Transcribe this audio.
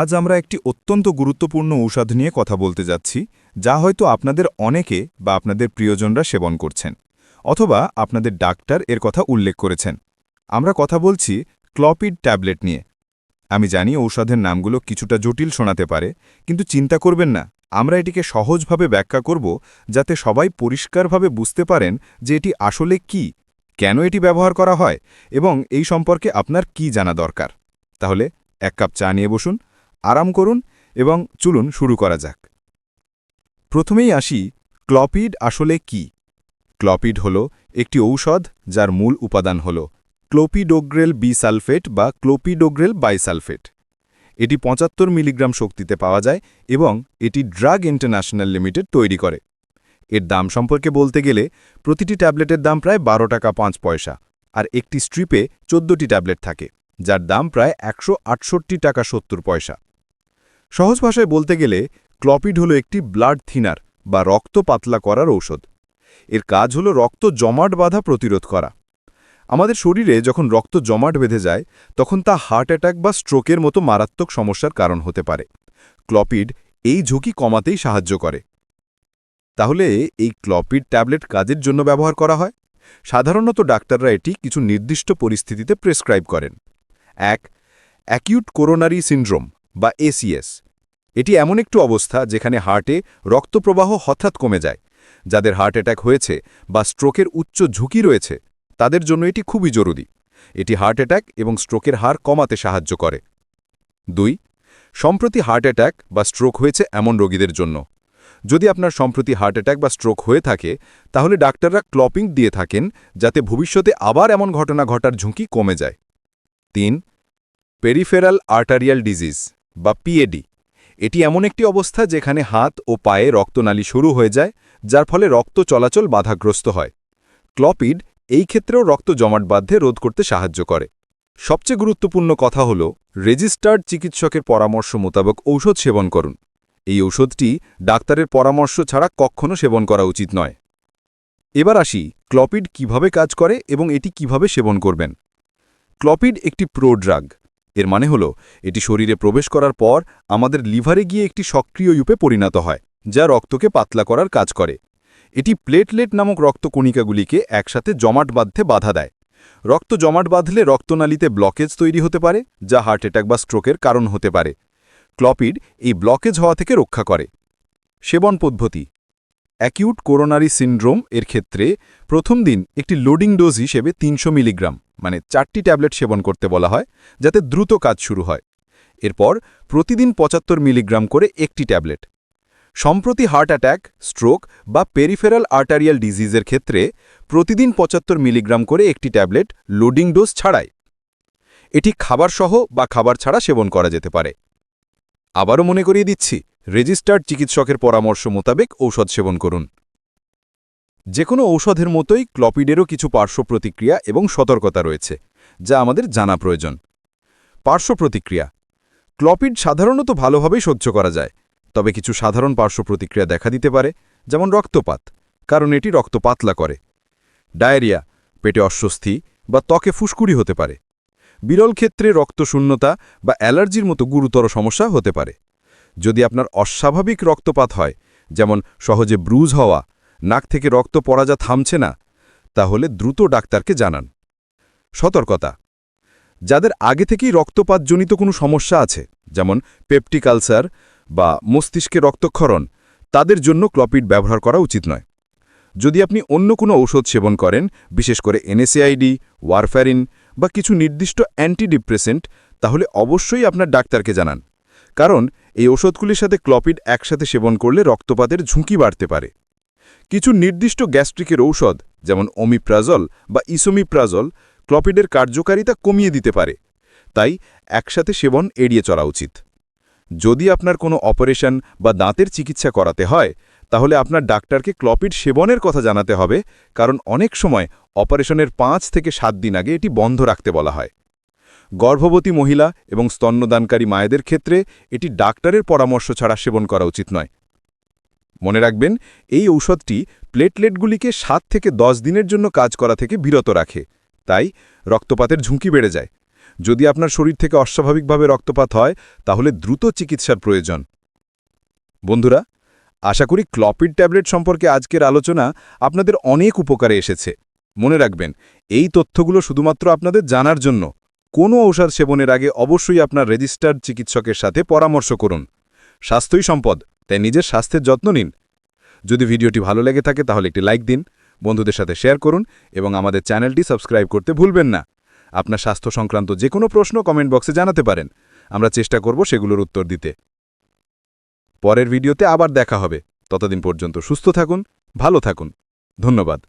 আজ আমরা একটি অত্যন্ত গুরুত্বপূর্ণ ঔষধ নিয়ে কথা বলতে যাচ্ছি, যা হয়তো আপনাদের অনেকে বা আপনাদের প্রিয়জনরা সেবন করছেন, অথবা আপনাদের ডাক্তার এর কথা উল্লেখ করেছেন। আমরা কথা বলছি ক্লপিড ট্যাবলেট নিয়ে। আমি জানি ঔষধের নামগুলো কিছুটা জটিল শোনাতে পারে, কিন্তু চিন্তা করবেন না, আমরা এটিকে সহজভাবে ব্যাখ্যা করব যাতে সবাই পরিষ্কারভাবে বুঝতে পারেন যে এটি আসলে কি, কেন এটি ব্যবহার করা হয়, এবং এই সম্পর্কে আপনার কি জানা দরকার। তাহলে এক কাপ চা নিয়ে বসুন আরাম করুন এবং চলুন শুরু করা যাক। প্রথমেই আসি, ক্লপিড আসলে কি? ক্লপিড হল একটি ঔষধ যার মূল উপাদান হল ক্লোপিডোগ্রেল বিসালফেট বা ক্লোপিডোগ্রেল বাইসালফেট। এটি পঁচাত্তর মিলিগ্রাম শক্তিতে পাওয়া যায় এবং এটি ড্রাগ ইন্টারন্যাশনাল লিমিটেড তৈরি করে। এর দাম সম্পর্কে বলতে গেলে প্রতিটি ট্যাবলেটের দাম প্রায় বারো টাকা পাঁচ পয়সা আর একটি স্ট্রিপে চোদ্দটি ট্যাবলেট থাকে, যার দাম প্রায় একশো আটষট্টি টাকা সত্তর পয়সা। সহজ ভাষায় বলতে গেলে, ক্লপিড হলো একটি ব্লাড থিনার বা রক্ত পাতলা করার ঔষধ। এর কাজ হলো রক্ত জমাট বাঁধা প্রতিরোধ করা। আমাদের শরীরে যখন রক্ত জমাট বেঁধে যায়, তখন তা হার্ট অ্যাটাক বা স্ট্রোকের মতো মারাত্মক সমস্যার কারণ হতে পারে। ক্লপিড এই ঝুঁকি কমাতেই সাহায্য করে। তাহলে এই ক্লপিড ট্যাবলেট কাজের জন্য ব্যবহার করা হয়? সাধারণত ডাক্তাররা এটি কিছু নির্দিষ্ট পরিস্থিতিতে প্রেসক্রাইব করেন। এক, অ্যাকিউট কোরোনারি সিন্ড্রোম বা এসিএস। এটি এমন একটু অবস্থা যেখানে হার্টে রক্তপ্রবাহ হঠাৎ কমে যায়। যাদের হার্ট অ্যাটাক হয়েছে বা স্ট্রোকের উচ্চ ঝুঁকি রয়েছে, তাদের জন্য এটি খুবই জরুরি। এটি হার্ট অ্যাটাক এবং স্ট্রোকের হার কমাতে সাহায্য করে। দুই, সম্প্রতি হার্ট অ্যাটাক বা স্ট্রোক হয়েছে এমন রোগীদের জন্য। যদি আপনার সম্প্রতি হার্ট অ্যাটাক বা স্ট্রোক হয়ে থাকে, তাহলে ডাক্তাররা ক্লপিং দিয়ে থাকেন যাতে ভবিষ্যতে আবার এমন ঘটনা ঘটার ঝুঁকি কমে যায়। তিন, পেরিফেরাল আর্টারিয়াল ডিজিজ বা পিএডি। এটি এমন একটি অবস্থা যেখানে হাত ও পায়ে রক্তনালী শুরু হয়ে যায়, যার ফলে রক্ত চলাচল বাধাগ্রস্ত হয়। ক্লপিড এই ক্ষেত্রেও রক্ত জমাট বাধ্যে রোধ করতে সাহায্য করে। সবচেয়ে গুরুত্বপূর্ণ কথা হল, রেজিস্টার্ড চিকিৎসকের পরামর্শ মোতাবেক ঔষধ সেবন করুন। এই ঔষধটি ডাক্তারের পরামর্শ ছাড়া কখনো সেবন করা উচিত নয়। এবার আসি, ক্লপিড কীভাবে কাজ করে এবং এটি কীভাবে সেবন করবেন। ক্লপিড একটি প্রোড্রাগ এর মানে হল, এটি শরীরে প্রবেশ করার পর আমাদের লিভারে গিয়ে একটি সক্রিয় ইউপে পরিণত হয়, যা রক্তকে পাতলা করার কাজ করে। এটি প্লেটলেট নামক রক্তকণিকাগুলিকে একসাথে জমাট বাঁধতে বাধা দেয়। রক্ত জমাট বাঁধলে রক্তনালীতে ব্লকেজ তৈরি হতে পারে, যা হার্ট অ্যাটাক বা স্ট্রোকের কারণ হতে পারে। ক্লপিড এই ব্লকেজ হওয়া থেকে রক্ষা করে। সেবন পদ্ধতি। অ্যাকিউট কোরোনারি সিন্ড্রোম এর ক্ষেত্রে প্রথম দিন একটি লোডিং ডোজ হিসেবে তিনশো মিলিগ্রাম। মানে চারটি ট্যাবলেট সেবন করতে বলা হয়, যাতে দ্রুত কাজ শুরু হয়। এরপর প্রতিদিন পঁচাত্তর মিলিগ্রাম করে একটি ট্যাবলেট। সম্প্রতি হার্ট অ্যাটাক, স্ট্রোক বা পেরিফেরাল আর্টারিয়াল ডিজিজের ক্ষেত্রে প্রতিদিন পঁচাত্তর মিলিগ্রাম করে একটি ট্যাবলেট লোডিং ডোজ ছাড়ায়। এটি খাবার সহ বা খাবার ছাড়া সেবন করা যেতে পারে। আবারও মনে করিয়ে দিচ্ছি, রেজিস্টার্ড চিকিৎসকের পরামর্শ মোতাবেক ঔষধ সেবন করুন। যে কোনো ঔষধের মতোই ক্লপিডেরও কিছু পার্শ্ব প্রতিক্রিয়া এবং সতর্কতা রয়েছে, যা আমাদের জানা প্রয়োজন। পার্শ্ব প্রতিক্রিয়া ক্লপিড সাধারণত ভালোভাবেই সহ্য করা যায়, তবে কিছু সাধারণ পার্শ্ব প্রতিক্রিয়া দেখা দিতে পারে, যেমন রক্তপাত, কারণ এটি রক্ত পাতলা করে। ডায়রিয়া, পেটে অস্বস্তি বা ত্বকে ফুসকুড়ি হতে পারে। বিরল ক্ষেত্রে রক্তশূন্যতা বা অ্যালার্জির মতো গুরুতর সমস্যা হতে পারে। যদি আপনার অস্বাভাবিক রক্তপাত হয়, যেমন সহজে ব্রুজ হওয়া নাক থেকে রক্ত পড়া যা থামছে না, তাহলে দ্রুত ডাক্তারকে জানান। সতর্কতা। যাদের আগে থেকেই রক্তপাতজনিত কোনো সমস্যা আছে, যেমন পেপটিক আলসার বা মস্তিষ্কে রক্তক্ষরণ, তাদের জন্য ক্লপিড ব্যবহার করা উচিত নয়। যদি আপনি অন্য কোনো ঔষধ সেবন করেন, বিশেষ করে এনএসএআইডি ওয়ারফ্যারিন বা কিছু নির্দিষ্ট অ্যান্টিডিপ্রেসেন্ট, তাহলে অবশ্যই আপনার ডাক্তারকে জানান। কারণ এই ওষুধগুলির সাথে ক্লপিড একসাথে সেবন করলে রক্তপাতের ঝুঁকি বাড়তে পারে। কিছু নির্দিষ্ট গ্যাস্ট্রিকের ঔষধ, যেমন ওমিপ্রাজল বা ইসোমিপ্রাজল, ক্লপিডের কার্যকারিতা কমিয়ে দিতে পারে। তাই একসাথে সেবন এড়িয়ে চলা উচিত। যদি আপনার কোনো অপারেশন বা দাঁতের চিকিৎসা করাতে হয়, তাহলে আপনার ডাক্তারকে ক্লপিড সেবনের কথা জানাতে হবে, কারণ অনেক সময় অপারেশনের পাঁচ থেকে সাত দিন আগে এটি বন্ধ রাখতে বলা হয়। গর্ভবতী মহিলা এবং স্তন্যদানকারী মায়েদের ক্ষেত্রে এটি ডাক্তারের পরামর্শ ছাড়া সেবন করা উচিত নয়। মনে রাখবেন, এই ঔষধটি প্লেটলেটগুলিকে সাত থেকে দশ দিনের জন্য কাজ করা থেকে বিরত রাখে। তাই রক্তপাতের ঝুঁকি বেড়ে যায়। যদি আপনার শরীর থেকে অস্বাভাবিকভাবে রক্তপাত হয়, তাহলে দ্রুত চিকিৎসার প্রয়োজন। বন্ধুরা, আশা করি ক্লপিড ট্যাবলেট সম্পর্কে আজকের আলোচনা আপনাদের অনেক উপকারে এসেছে। মনে রাখবেন, এই তথ্যগুলো শুধুমাত্র আপনাদের জানার জন্য। কোনো ঔষধ সেবনের আগে অবশ্যই আপনার রেজিস্টার্ড চিকিৎসকের সাথে পরামর্শ করুন। স্বাস্থ্যই সম্পদ। তাই নিজের স্বাস্থ্যের যত্ন নিন। যদি ভিডিওটি ভালো লেগে থাকে তাহলে একটি লাইক দিন, বন্ধুদের সাথে শেয়ার করুন এবং আমাদের চ্যানেলটি সাবস্ক্রাইব করতে ভুলবেন না। আপনার স্বাস্থ্য সংক্রান্ত যে কোনো প্রশ্ন কমেন্ট বক্সে জানাতে পারেন। আমরা চেষ্টা করব সেগুলোর উত্তর দিতে। পরের ভিডিওতে আবার দেখা হবে। ততদিন পর্যন্ত সুস্থ থাকুন, ভালো থাকুন। ধন্যবাদ।